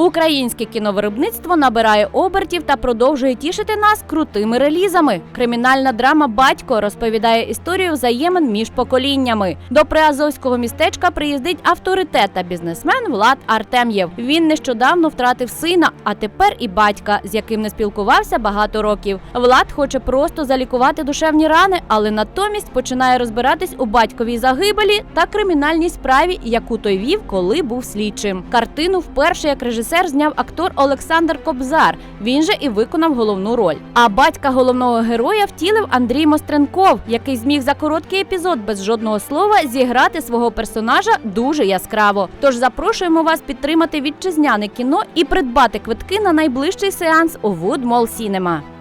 Українське кіновиробництво набирає обертів та продовжує тішити нас крутими релізами. Кримінальна драма Батько розповідає історію взаємин між поколіннями. До приазовського містечка приїздить авторитет та бізнесмен Влад Артем'єв. Він нещодавно втратив сина, а тепер і батька, з яким не спілкувався багато років. Влад хоче просто залікувати душевні рани, але натомість починає розбиратись у батьковій загибелі та кримінальній справі, яку той вів, коли був слідчим. Картину вперше як режисер зняв актор Олександр Кобзар. Він же і виконав головну роль. А батька головного героя втілив Андрій Мостренков, який зміг за короткий епізод без жодного слова зіграти свого персонажа дуже яскраво. Тож запрошуємо вас підтримати вітчизняне кіно і придбати квитки на найближчий сеанс у Wood Cinema.